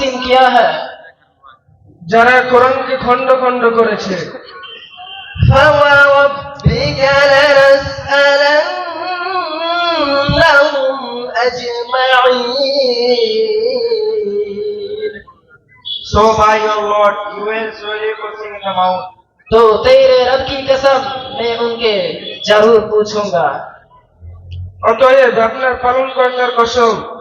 তকসিম কিয়া হ্যা যারা কোরআনকে খন্ড খন্ড করেছে। So by your Lord, you will surely question them out. অতএব আপনার পালন কর্তার কসম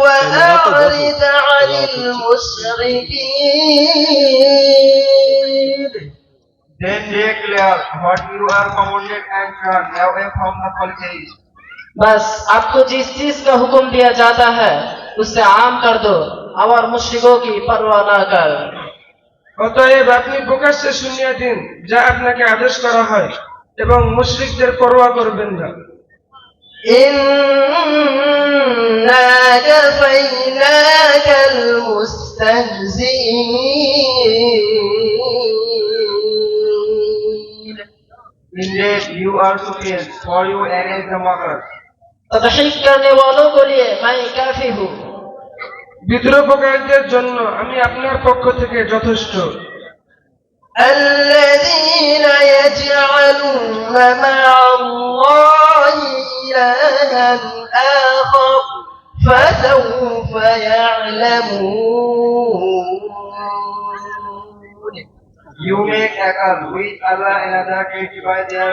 وأعرض عن المشركين Then declare what you are commanded and turn away from the polytheists. बस आपको जिस चीज का हुक्म दिया जाता है उससे आम कर दो और मुश्रिकों की परवाह ना कर অতএব আপনি প্রকাশ্যে শুনিয়ে দিন যা আপনাকে আদেশ করা হয় এবং মুশরিকদের পরোয়া করবেন না إنا كفيناك المستهزئين. বিদ্রোহকারীদের জন্য আমি আপনার পক্ষ থেকে যথেষ্ট। আল্লাহ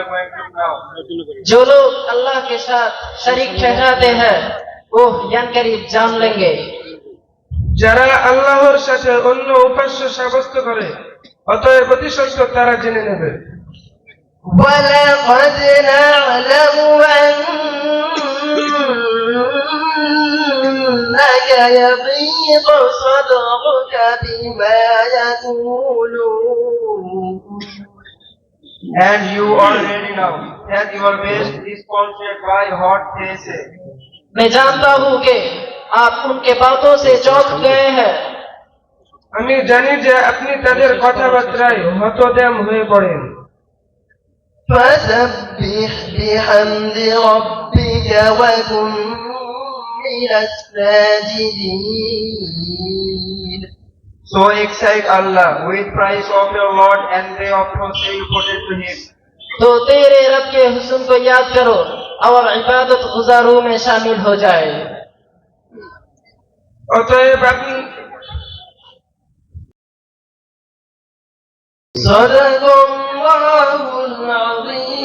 going to know. जो लोग अल्लाह के साथ शरीक ठहराते हैं वो यन करीब जान लेंगे যারা আল্লাহর সাথে অন্য উপাস্য সাব্যস্ত করে অতএব অতি সত্য তারা জেনে নেবে ولقد نعلم يضيق صدرك بما يقولون And you already know that your best is sponsored by what they say. मैं जानता हूँ कि आप उनके बातों से चौंक गए हैं আমি জানি যে আপনি তাদের কথাবার্তায় হতদেম হয়ে পড়েন فسبح بحمد ربك وكن من الساجدين So excite Allah with praise of your Lord and they often say you put it to him. तो तेरे रब के हुस्न को याद करो और इबादत गुजारों में शामिल हो जाए অতএব আপনি صدق الله العظيم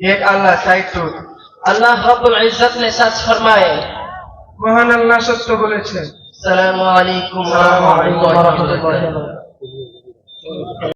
Yet Allah sight truth. আল্লাহ রব্বুল ইজ্জত নেসাজ ফরমায়। মহান আল্লাহ সত্য বলেছেন। আসসালামু আলাইকুম ওয়া রাহমাতুল্লাহি ওয়া বারাকাতুহু।